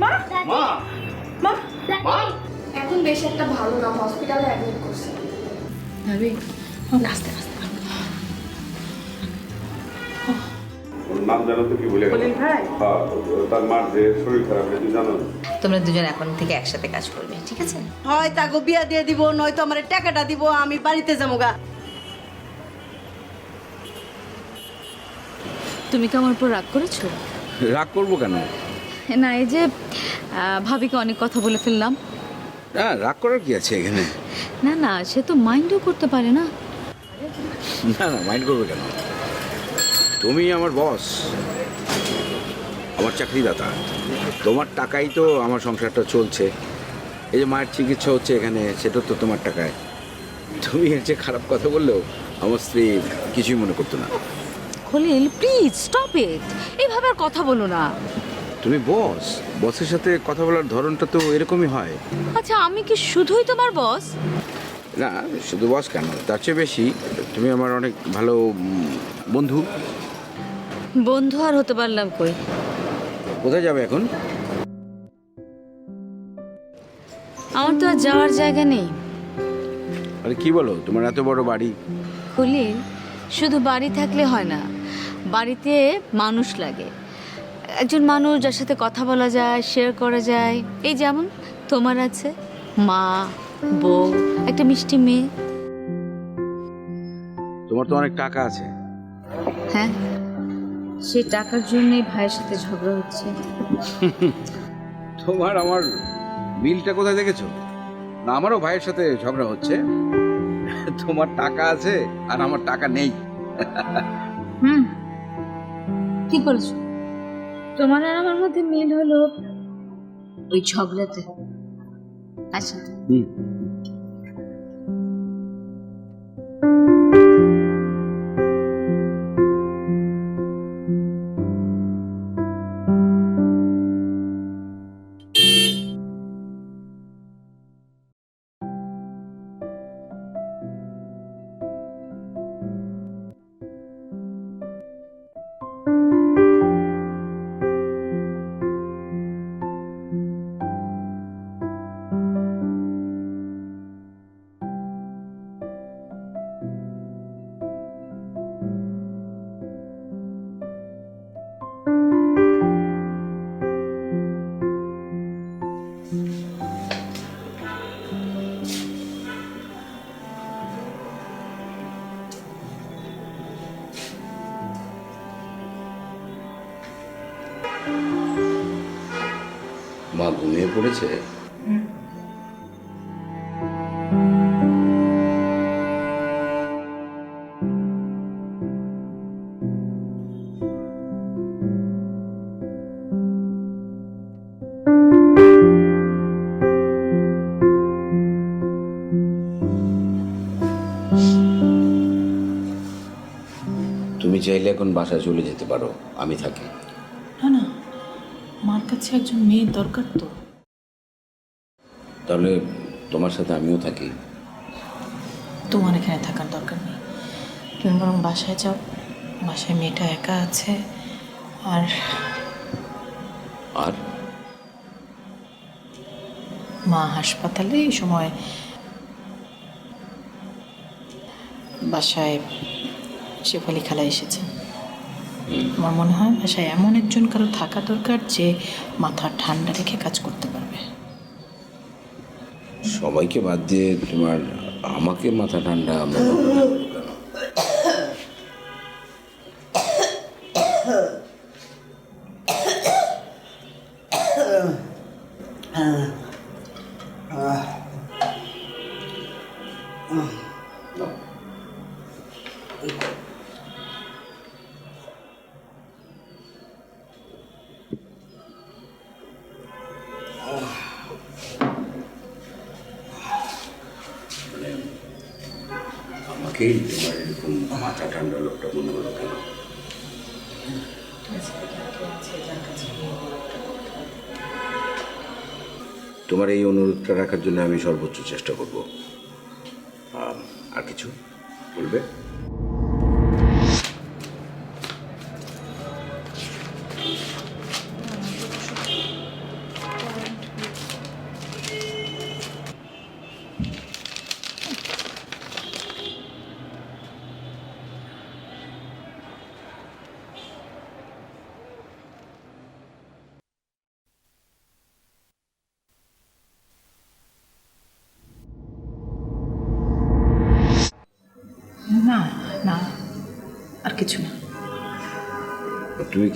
মা! এখন বেশি একটা ভালো না হসপিটালে অ্যাডমিট করছে। ভাবি আস্তে আস্তে ওর নাম জানো তো কি বলে গেল? হ্যাঁ তার মার যে শরীর খারাপ এটা তুই জানো? তোমরা দুজন এখন থেকে একসাথে কাজ করবে ঠিক আছে? হয় তাকে বিয়া দিয়ে দিব নয়তো আমার টাকাটা দিব আমি বাড়িতে যাব গা। তুমি কি আমার উপর রাগ করেছ? রাগ করব কেন? না এই যে ভাবিকে অনেক কথা বলে ফেললাম। না রাগ করার কি আছে এখানে? না না সে তো মাইন্ডও করতে পারে না। না না মাইন্ড করবে কেন? তুমি আমার বস আমার চাকরিদাতা। তোমার টাকাই তো আমার সংসারটা চলছে। এই যে মায়ের চিকিৎসা হচ্ছে এখানে সেটা তো তোমার টাকায়। তুমি এর যে খারাপ কথা বললেও আমার স্ত্রী কিছুই মনে করতো না। খলিল প্লিজ স্টপ ইট এইভাবে আর কথা বলো না। তুমি বস। বসের সাথে কথা বলার ধরনটা তো এরকমই হয়। আচ্ছা আমি কি শুধুই তোমার বস? না শুধু বস কেন? তার চেয়ে বেশি তুমি আমার অনেক ভালো বন্ধু। বন্ধু আর হতে পারলাম কই? কোথায় যাবে এখন? আমার তো আর যাওয়ার জায়গা নেই। আরে কি বলো তোমার এত বড় বাড়ি? খলিল শুধু বাড়ি থাকলে হয় না বাড়িতে মানুষ লাগে। একজন মানুষ যার সাথে কথা বলা যায় শেয়ার করা যায়। এই যেমন তোমার আছে মা বউ একটা মিষ্টি মেয়ে। তোমার তো অনেক টাকা আছে। হ্যাঁ সেই টাকার জন্যই ভাইয়ের সাথে ঝগড়া হচ্ছে। তোমার আমার বিলটা কোথায় দেখেছ? না আমারও ভাইয়ের সাথে ঝগড়া হচ্ছে। তোমার টাকা আছে আর আমার টাকা নেই। হুম ঠিক বলছো তোমার আর আমার মধ্যে মিল হলো ওই ঝগড়াতে। আচ্ছা। পড়েছে তুমি চাইলে এখন বাসায় চলে যেতে পারো, আমি থাকি। না না। মার কাছে একজন মেয়ের দরকার তো। তাহলে তোমার সাথে আমিও থাকি। তোমার এখানে থাকার দরকার নেই। তুমি বরং বাসায় যাও। বাসায় মেয়েটা একা আছে। আর আর? মা হাসপাতালে এই সময় বাসায় শেফালি খালা এসেছে। আমার মনে হয় বাসায় এমন একজন কারও থাকা দরকার যে মাথা ঠান্ডা রেখে কাজ করতে পারবে। সবাইকে বাদ দিয়ে তোমার আমাকে মাথা ঠান্ডা এরকম মাথা ঠান্ডা লোকটা মনে হলো কেন তোমার এই অনুরোধটা রাখার জন্য আমি সর্বোচ্চ চেষ্টা করব। আর কিছু বলবে?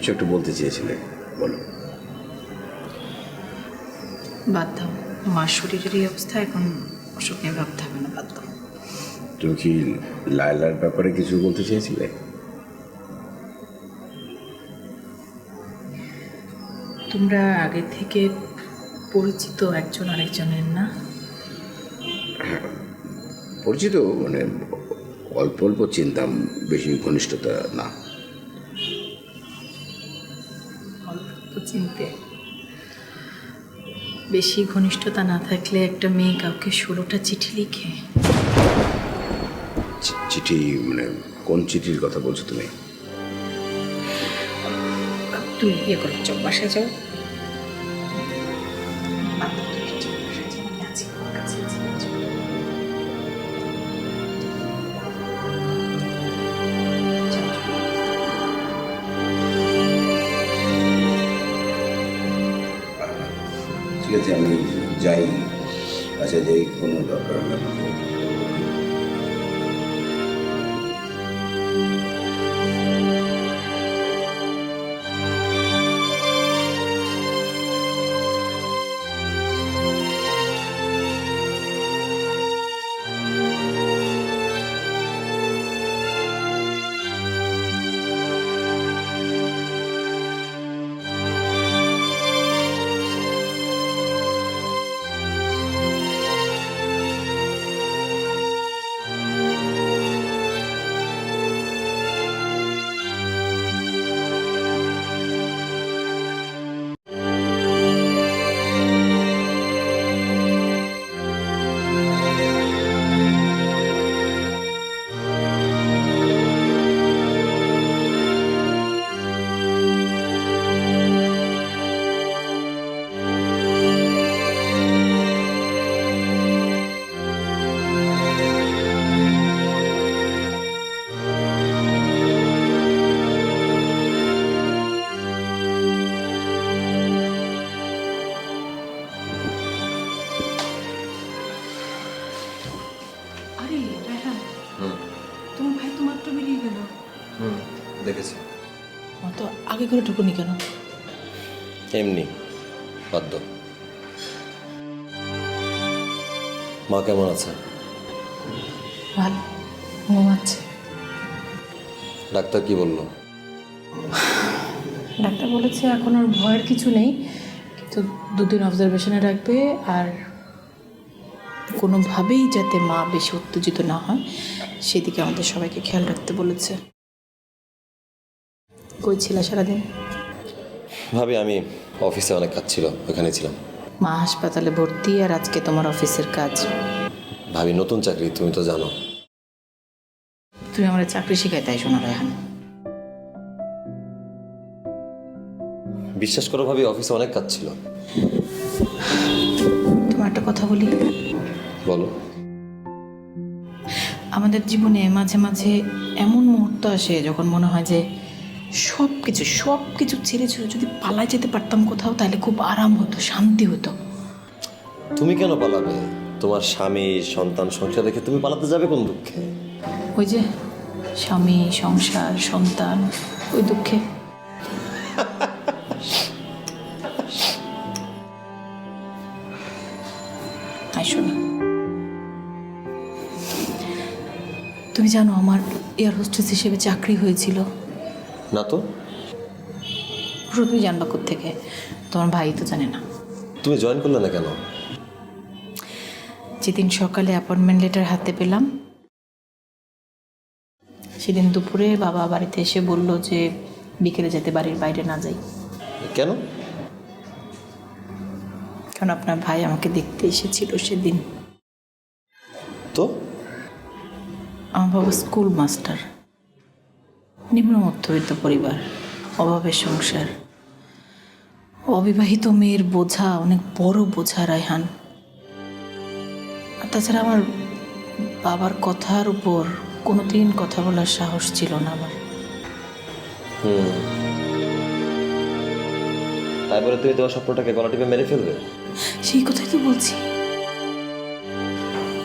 কিছু একটা বলতে চেয়েছিলে বলো। বাদ দাও। মার শরীরের এই অবস্থা এখন ওসব নিয়ে ভাবতে হবে না বাদ দাও। তুমি কি লায়লার ব্যাপারে কিছু বলতে চেয়েছিলে? তোমরা আগে থেকে পরিচিত একজন আরেকজনের না? পরিচিত মানে অল্প অল্প চিনতাম বেশি ঘনিষ্ঠতা না। চিনতে। বেশি ঘনিষ্ঠতা না থাকলে একটা মেয়ে কাউকে ষোলোটা চিঠি লিখে। চিঠি মানে কোন চিঠির কথা বলছো তুমি? তুই ইয়ে করো চল বাসা যাও। ঠিক আছে আমি যাই। আচ্ছা যাই কোনো দরকার হলে আগে করে ঢুকুনি কেন? এমনি বাধ্য। মা কেমন আছে ভালো ঘুমাচ্ছে। ডাক্তার কি বলল? ডাক্তার বলেছে এখন আর ভয়ের কিছু নেই কিন্তু দুদিন অবজারভেশনে রাখবে আর কোনোভাবেই যাতে মা বেশি উত্তেজিত না হয় সেদিকে আমাদের সবাইকে খেয়াল রাখতে বলেছে। কই ছিল সারাদিন? ভাবি আমি অফিসে অনেক কাজ ছিল ওখানে ছিলাম। মা হাসপাতালে ভর্তি আর আজকে তোমার অফিসের কাজ। ভাবি নতুন চাকরি তুমি তো জানো। তুমি আমার চাকরি শিখাই তাই শোনা রায়হান বিশ্বাস করো ভাবি অফিসে অনেক কাজ ছিল। তোমার একটা কথা বলি? বলো। আমাদের জীবনে মাঝে মাঝে এমন মুহূর্ত আসে যখন মনে হয় যে সব কিছু সব কিছু ছেড়ে ছেড়ে যদি পালা যেতে পারতাম কোথাও তাহলে খুব আরাম হতো শান্তি হতো। তুমি কেন পালাবে? তোমার স্বামী সন্তান সংসার রেখে তুমি পালাতে যাবে কোন দুঃখে? ওই যে স্বামী সংসার সন্তান ওই দুঃখে। আইসো না তুমি জানো আমার এয়ার হোস্টেস হিসেবে চাকরি হয়েছিল। না তো? তুমি জানবা থেকে তোমার ভাই তো জানে না। তুমি জয়েন করলে না কেন? যেদিন সকালে অ্যাপয়েন্টমেন্ট লেটার হাতে পেলাম সেদিন দুপুরে বাবা বাড়িতে এসে বলল যে বিকেলে যেতে বাড়ির বাইরে না যাই। কেন? কারণ আপনার ভাই আমাকে দেখতে এসেছিল সেদিন। তো? আমার বাবা স্কুল মাস্টার নিম্ন মধ্যবিত্ত পরিবার অভাবের সংসার অবিবাহিত মেয়ের বোঝা অনেক বড় বোঝা রায়হান। আর তাছাড়া আমার বাবার কথার উপর কোনোদিন কথা বলার সাহস ছিল না আমার। হুম। তারপরে তুমি তোমার স্বপ্নটাকে গলা টিপে মেরে ফেলবে? সেই কথাই তো বলছি।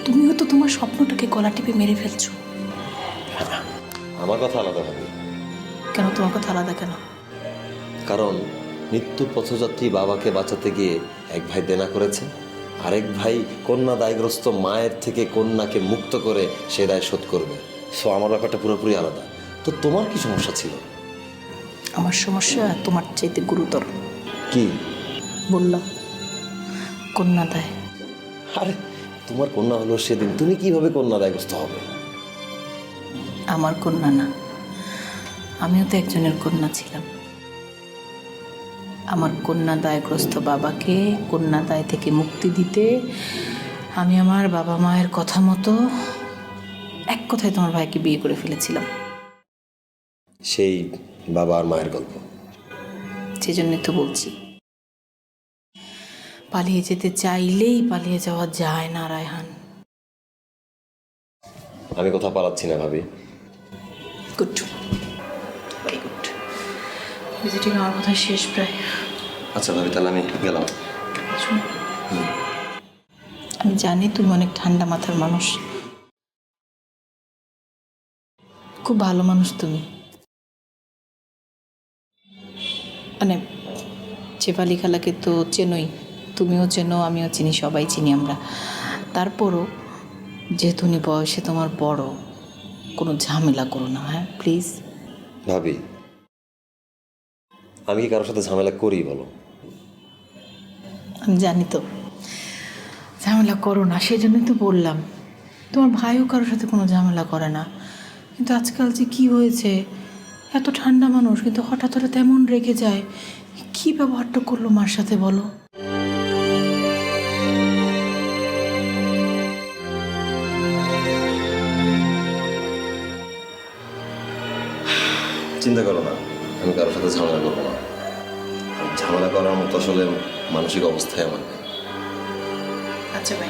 তুমিও তো তোমার স্বপ্নটাকে গলা টিপে মেরে ফেলছো। আমার কথা আলাদা ভাবি কেন? তোমার কথা আলাদা কেন? কারণ মৃত্যু পথযাত্রী বাবাকে বাঁচাতে গিয়ে এক ভাই দেনা করেছে আরেক ভাই কন্যা দায়গ্রস্ত মায়ের থেকে কন্যাকে মুক্ত করে সে দায় শোধ করবে। সো আমার ব্যাপারটা পুরোপুরি আলাদা। তো তোমার কি সমস্যা ছিল? আমার সমস্যা তোমার চাইতে গুরুতর। কি? বললাম কন্যা দেয়। আরে তোমার কন্যা হলো সেদিন। তুমি কীভাবে কন্যা দায়গ্রস্ত হবে? আমার কন্যা না। আমিও তো একজনের কন্যা ছিলাম। আমার কন্যা দায়গ্রস্ত বাবাকে কন্যা দায় থেকে মুক্তি দিতে আমি আমার বাবা মায়ের কথা মতো এক কথায় তোমার ভাইকে বিয়ে করে ফেলেছিলাম। সেই বাবা আর মায়ের গল্প। সেই জন্যই তো বলছি। পালিয়ে যেতে চাইলেই পালিয়ে যাওয়া যায় না রায়হান। আমি কোথাও পালাচ্ছি না ভাবি। গুড। ভিজিটিং আমার কথা শেষ প্রায় আচ্ছা ভাবি তাহলে আমি গেলাম। আমি জানি তুমি অনেক ঠান্ডা মাথার মানুষ। খুব ভালো মানুষ তুমি। মানে চেপালি খালাকে তো চেনই তুমিও চেনো আমিও চিনি সবাই চিনি আমরা। তারপরও যেহেতু উনি বয়সে তোমার বড় কোনো ঝামেলা করো না হ্যাঁ প্লিজ ভাবি আমি কি কারোর সাথে ঝামেলা করি বলো? আমি জানি তো। ঝামেলা করো না সেই জন্যই তো বললাম। তোমার ভাইও কারোর সাথে কোনো ঝামেলা করে না। কিন্তু আজকাল যে কি হয়েছে? এত ঠান্ডা মানুষ কিন্তু হঠাৎ হঠাৎ তেমন রেগে যায়। কি ব্যবহারটা করল মার সাথে বলো? চিন্তা করো না। সাথে ঝামেলা করব না। ঝামেলা করার মতো আসলে মানসিক অবস্থায় আমার আচ্ছা ভাই।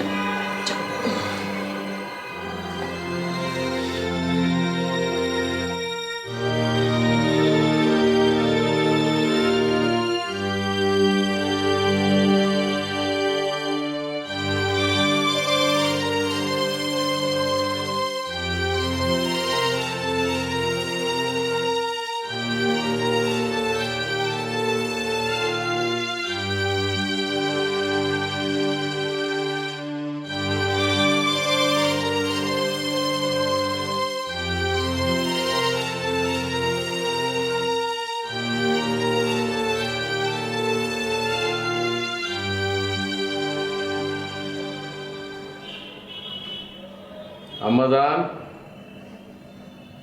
আম্মা যান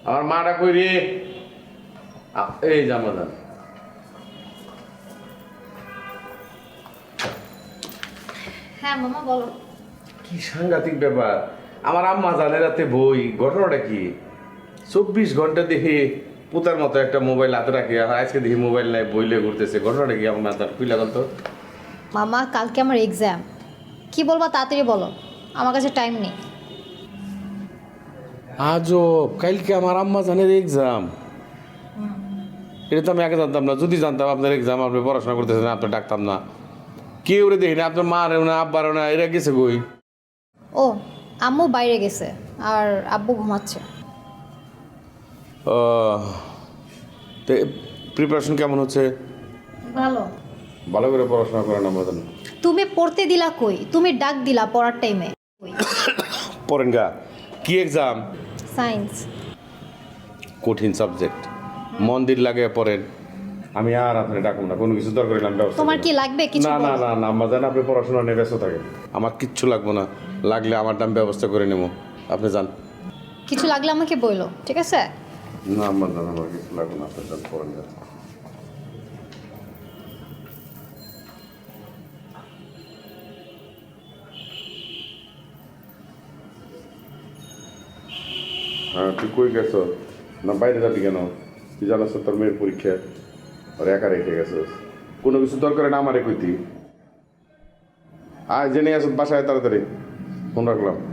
আমার মাটা কই রে? এই যে আম্মা যান হ্যাঁ মামা বলো। কি সাংঘাতিক ব্যাপার। আমার আম্মা জানে রাতে বই ঘটনাটা কি? চব্বিশ ঘণ্টা দেখি পুতার মতো একটা মোবাইল হাতে রাখি। আর আজকে দেখি মোবাইল নাই বইলে ঘুরতেছে। ঘটনাটা কি আমার মাথার খুলে তো। মামা কালকে আমার এক্সাম কি বলবা তাড়াতাড়ি বলো। আমার কাছে টাইম নেই। আজব কালকে আমার আম্মা জানের এক্সাম এটা তো আমি আগে জানতাম না যদি জানতাম আপনার এক্সাম আপনি পড়াশোনা করতেছেন আপনি ডাকতাম না। কেউ রে দেখি না আপনার মারেও না আব্বারও না এরা গেছে কই? ও আম্মু বাইরে গেছে আর আব্বু ঘুমাচ্ছে। ও, তো প্রিপারেশন কেমন হচ্ছে? ভালো। ভালো করে পড়াশোনা করেন তুমি পড়তে দিলা কই? তুমি ডাক দিলা পড়ার টাইমে পড়েন গা। কি এক্সাম সায়েন্স কঠিন সাবজেক্ট মন্দির লাগে পড়েন। আমি আর আপনি ডাকুন না কোনো কিছু দরকার হলে আমি ব্যবস্থা তোমার কি লাগবে? কিছু না না না না আমার জান আপনি পড়াশোনা নিয়ে ব্যস্ত থাকেন। আমার কিচ্ছু লাগবে না লাগলে আমার দাম ব্যবস্থা করে নেব। আপনি যান। কিছু লাগলে আমাকে বইলো ঠিক আছে? না আমার জান আমার কিছু লাগবে না আপনি যান পড়েন হ্যাঁ তুই কই গেছ? না, বাইরে যাবি কেন? তুই জানাস তোর মেয়ের পরীক্ষা? আর একা রেখে গেছিস কোনো কিছু দরকার না আমারে কইতি। আয়, জেনে আসো, বাসায় তাড়াতাড়ি। ফোন রাখলাম।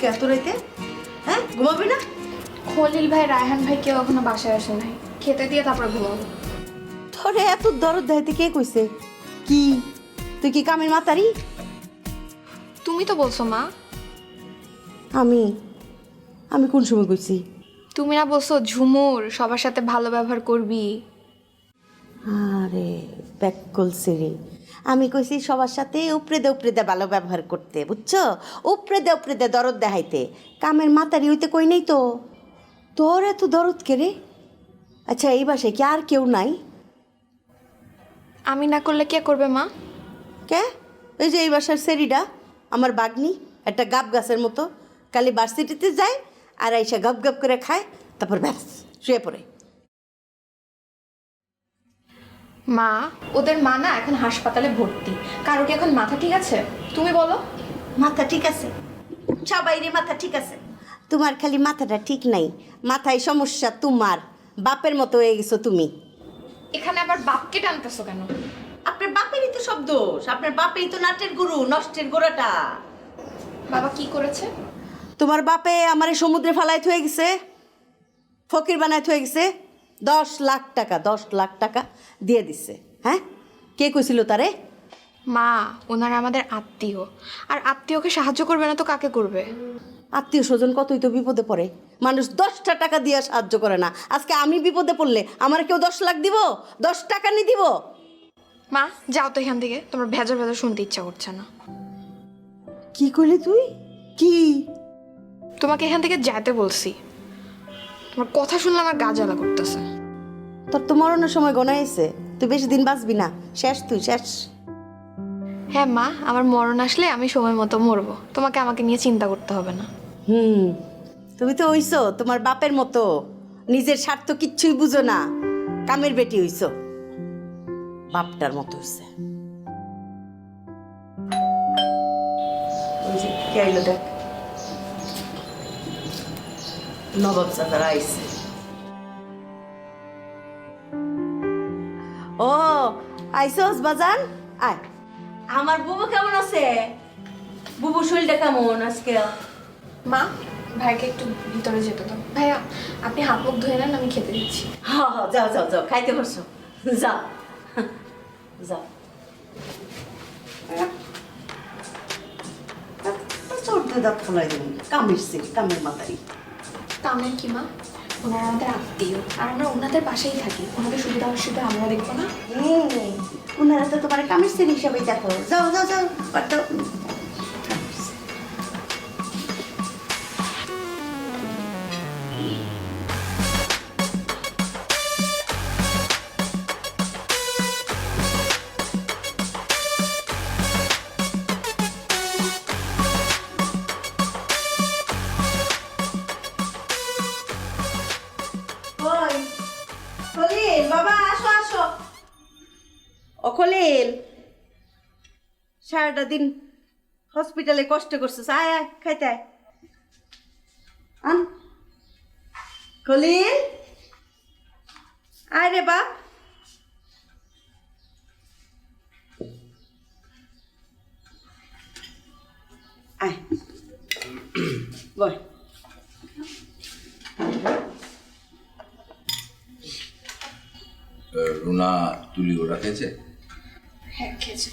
কে এত রাইতে? হ্যাঁ ঘুমাবি না? খলিল ভাই রায়হান ভাই কেউ এখনও বাসায় আসে নাই। খেতে দিয়ে তারপরে ঘুমাবো। তোরে এত দরদ দেখাইতে কে কইছে? কি? তুই কি কামের মাতারি? তুমি তো বলছো মা। আমি? আমি কোন সময় কইছি? তুমি না বলছো ঝুমুর সবার সাথে ভালো ব্যবহার করবি। আরে ব্যাককল সিরি আমি কইছি সবার সাথে উপরে দে উপরে দে ভালো ব্যবহার করতে বুঝছ? উপরে দে উপরে দে দরদ দেখাইতে। কামের মাতারি হইতে কই নেই তো? তোর এত দরদ কে রে? আচ্ছা এই বাসায় কি আর কেউ নাই? আমি না করলে কে করবে মা? কে? ওই যে এই বাসার সেরিডা আমার বাগনি একটা গাব গাছের মতো। কালি ভার্সিটিতে যায় আর আইসা গপ গপ করে খায় তারপর ব্যাস শুয়ে পড়ে। মা ওদের মা না এখন হাসপাতালে ভর্তি। কারও কি এখন মাথা ঠিক আছে? তুমি বলো। মাথা ঠিক আছে। সবাই রে মাথা ঠিক আছে। তোমার খালি মাথাটা ঠিক নাই। মাথায় সমস্যা তোমার। বাপের মতো হয়ে গেছো তুমি। এখানে আবার বাপকে টানতেছো কেন? আপনার বাপেরই তো সব দোষ। আপনার বাপেরই তো নাটের গুরু নষ্টের গোড়াটা। বাবা কি করেছে? তোমার বাপে আমারে সমুদ্রে ফালায় থয়ে গেছে ফকির বানায় থয়ে গেছে। দশ লাখ টাকা দশ লাখ টাকা দিয়ে দিছে হ্যাঁ? কে কইছিল তারে? মা ওনারা আমাদের আত্মীয়। আর আত্মীয়কে সাহায্য করবে না তো কাকে করবে? আত্মীয় স্বজন কতই তো বিপদে পড়ে। মানুষ দশটা টাকা দিয়ে সাহায্য করে না। আজকে আমি বিপদে পড়লে আমার কেউ দশ লাখ দিব? দশ টাকা নি দিব? মা যাও তো এখান থেকে। তোমার ভেজা ভেজা শুনতে ইচ্ছা করছে না। কি করলি তুই? কি? তোমাকে এখান থেকে যেতে বলছি। তোমার কথা শুনলে আমার গা জ্বালা করতেছে। তোর তো মরণের সময় গনাইছে তুই বেশি দিন বাঁচবি না। শেষ তুই শেষ। হ্যাঁ মা আমার মরণ আসলে আমি সময় মতো মরবো। তোমাকে আমাকে নিয়ে চিন্তা করতে হবে না। হুম। তুমি তো হইছো তোমার বাপের মতো। নিজের স্বার্থ কিচ্ছুই বুঝো না। কামের বেটি হইছো। বাপটার মতো হইছে। ওই যে কে আইলো দেখ। নবাব চাচারা আইছে ও আইসোস বাজান? আয়। আমার বুবু কেমন আছে? বুবু শরীরটা কেমন আজকে? মা ভাইকে একটু ভিতরে যেতে দাও। ভাইয়া আপনি হাত মুখ ধুয়ে নেন আমি খেতে দিচ্ছি। হ্যাঁ হ্যাঁ যাও যাও যাও খাইতে বসো। যাও। যাও। চোরতে দাঁত ফলাই দেবেন কামের সে কামের মাতারি কামের কি মা? ওনারা আমাদের আত্মীয়। আর আমরা ওনাদের পাশেই থাকি। ওনাদের সুবিধা অসুবিধা আমরা দেখব না। ওনারা তো তোমার কামের শ্রেণি হিসাবে দেখো। যাও যাও যাও। সারাটা দিন হসপিটালে কষ্ট করছিস। আয় আয় খাইতে আয়। আন খলিল। আয় রে বাপ। আয়। বল রুনা তুলি ওরা খেয়েছে? হ্যাঁ খেয়েছে।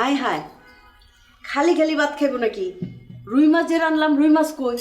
হাই হায়। খালি খালি ভাত খাইব নাকি? রুই মাছ যে রানলাম রুই মাছ কই?